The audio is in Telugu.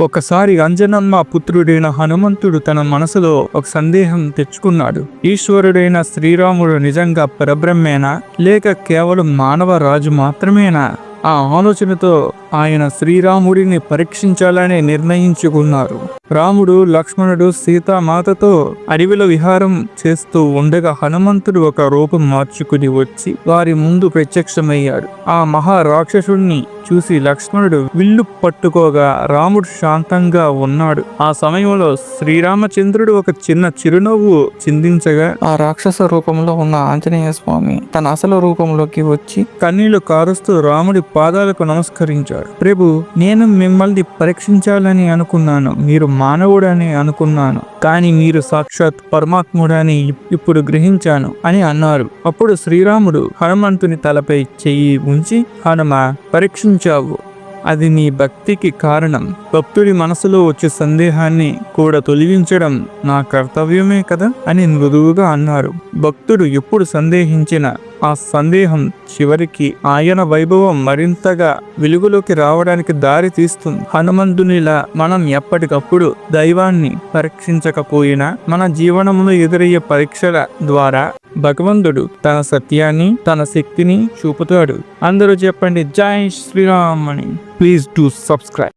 ఒకసారి అంజనమ్మ పుత్రుడైన హనుమంతుడు తన మనసులో ఒక సందేహం తెచ్చుకున్నాడు. ఈశ్వరుడైన శ్రీరాముడు నిజంగా పరబ్రహ్మేనా? లేక కేవలం మానవ రాజు మాత్రమేనా? ఆ ఆలోచనతో ఆయన శ్రీరాముడిని పరీక్షించాలని నిర్ణయించుకున్నారు. రాముడు లక్ష్మణుడు సీతామాతతో అడవిలో విహారం చేస్తూ ఉండగా హనుమంతుడు ఒక రూపం మార్చుకుని వచ్చి వారి ముందు ప్రత్యక్షమయ్యాడు. ఆ మహా రాక్షసుణ్ణి చూసి లక్ష్మణుడు విల్లు పట్టుకోగా రాముడు శాంతంగా ఉన్నాడు. ఆ సమయంలో శ్రీరామచంద్రుడు ఒక చిన్న చిరునవ్వు చిందించగా ఆ రాక్షస రూపంలో ఉన్న ఆంజనేయ స్వామి తన అసలు రూపంలోకి వచ్చి కన్నీళ్ళు కారుస్తూ రాముడి పాదాలకు నమస్కరించాడు. ప్రభు నేను మిమ్మల్ని పరీక్షించాలని అనుకున్నాను. మీరు మానవుడని అనుకున్నాను. కానీ మీరు సాక్షాత్ పరమాత్ముడని ఇప్పుడు గ్రహించాను అని అన్నారు. అప్పుడు శ్రీరాముడు హనుమంతుని తలపై చెయ్యి ఉంచి హనుమ పరీక్షించావు. అది నీ భక్తికి కారణం. భక్తుడి మనసులో వచ్చే సందేహాన్ని కూడా తొలగించడం నా కర్తవ్యమే కదా అని మృదువుగా అన్నారు. భక్తుడు ఎప్పుడు సందేహించిన ఆ సందేహం చివరికి ఆయన వైభవం మరింతగా వెలుగులోకి రావడానికి దారి తీస్తుంది. హనుమంతునిలా మనం ఎప్పటికప్పుడు దైవాన్ని పరీక్షించకపోయినా మన జీవనంలో ఎదురయ్యే పరీక్షల ద్వారా భగవంతుడు తన సత్యాన్ని తన శక్తిని చూపుతాడు. అందరూ చెప్పండి జై శ్రీరామ్ అని ప్లీజ్ టు సబ్స్క్రైబ్.